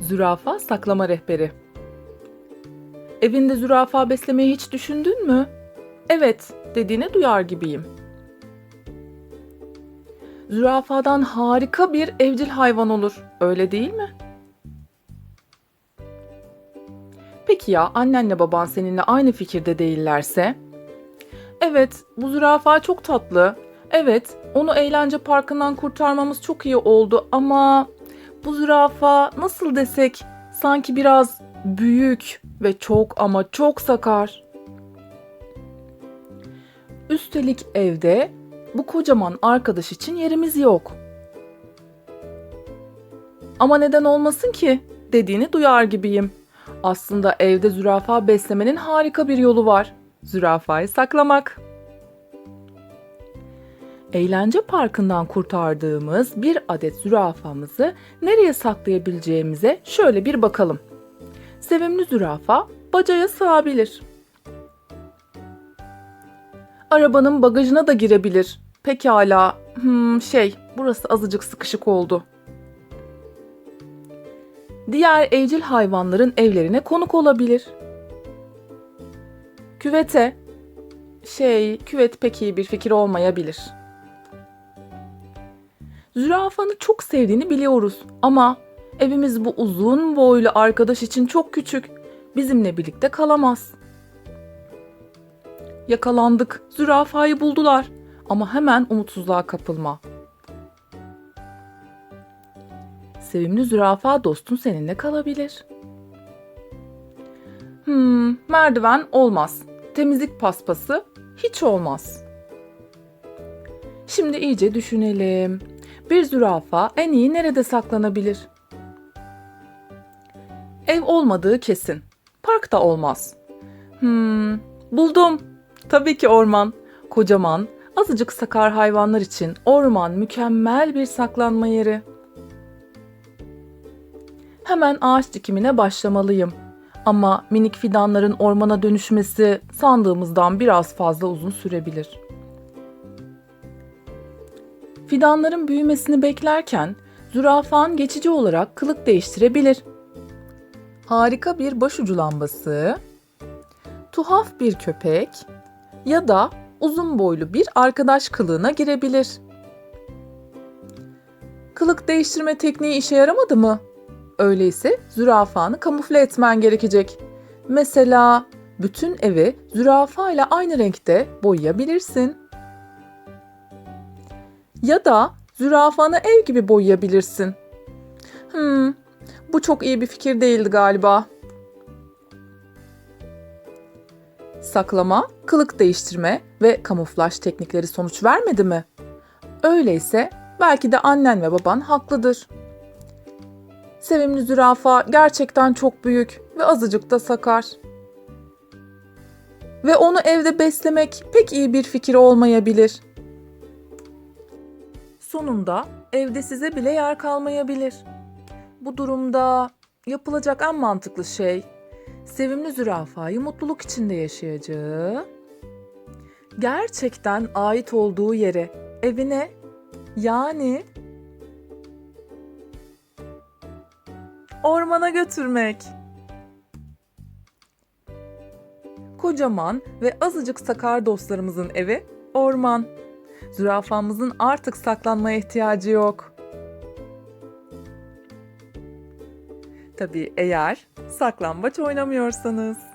Zürafa saklama rehberi. Evinde zürafa beslemeyi hiç düşündün mü? Evet, dediğini duyar gibiyim. Zürafadan harika bir evcil hayvan olur, öyle değil mi? Peki ya annenle baban seninle aynı fikirde değillerse? Evet, bu zürafa çok tatlı. Evet, onu eğlence parkından kurtarmamız çok iyi oldu ama bu zürafa nasıl desek sanki biraz büyük ve çok ama çok sakar. Üstelik evde bu kocaman arkadaş için yerimiz yok. Ama neden olmasın ki dediğini duyar gibiyim. Aslında evde zürafa beslemenin harika bir yolu var. Zürafayı saklamak. Eğlence parkından kurtardığımız bir adet zürafamızı nereye saklayabileceğimize şöyle bir bakalım. Sevimli zürafa bacaya sığabilir. Arabanın bagajına da girebilir. Pekala. Hmm, şey, burası azıcık sıkışık oldu. Diğer evcil hayvanların evlerine konuk olabilir. Küvete. Şey, küvet pek iyi bir fikir olmayabilir. Zürafanı çok sevdiğini biliyoruz ama evimiz bu uzun boylu arkadaş için çok küçük. Bizimle birlikte kalamaz. Yakalandık. Zürafayı buldular. Ama hemen umutsuzluğa kapılma. Sevimli zürafa dostun seninle kalabilir. Hmm, merdiven olmaz. Temizlik paspası hiç olmaz. Şimdi iyice düşünelim. Bir zürafa en iyi nerede saklanabilir? Ev olmadığı kesin. Park da olmaz. Hmm, buldum. Tabii ki orman. Kocaman, azıcık sakar hayvanlar için orman mükemmel bir saklanma yeri. Hemen ağaç dikimine başlamalıyım. Ama minik fidanların ormana dönüşmesi sandığımızdan biraz fazla uzun sürebilir. Fidanların büyümesini beklerken zürafan geçici olarak kılık değiştirebilir. Harika bir başucu lambası, tuhaf bir köpek ya da uzun boylu bir arkadaş kılığına girebilir. Kılık değiştirme tekniği işe yaramadı mı? Öyleyse zürafanı kamufle etmen gerekecek. Mesela bütün evi zürafa ile aynı renkte boyayabilirsin. Ya da zürafanı ev gibi boyayabilirsin. Hmm, bu çok iyi bir fikir değildi galiba. Saklama, kılık değiştirme ve kamuflaj teknikleri sonuç vermedi mi? Öyleyse belki de annen ve baban haklıdır. Sevimli zürafa gerçekten çok büyük ve azıcık da sakar. Ve onu evde beslemek pek iyi bir fikir olmayabilir. Sonunda evde size bile yer kalmayabilir. Bu durumda yapılacak en mantıklı şey sevimli zürafayı mutluluk içinde yaşayacağı, gerçekten ait olduğu yere, evine yani ormana götürmek. Kocaman ve azıcık sakar dostlarımızın evi orman. Zürafamızın artık saklanmaya ihtiyacı yok. Tabii eğer saklambaç oynamıyorsanız.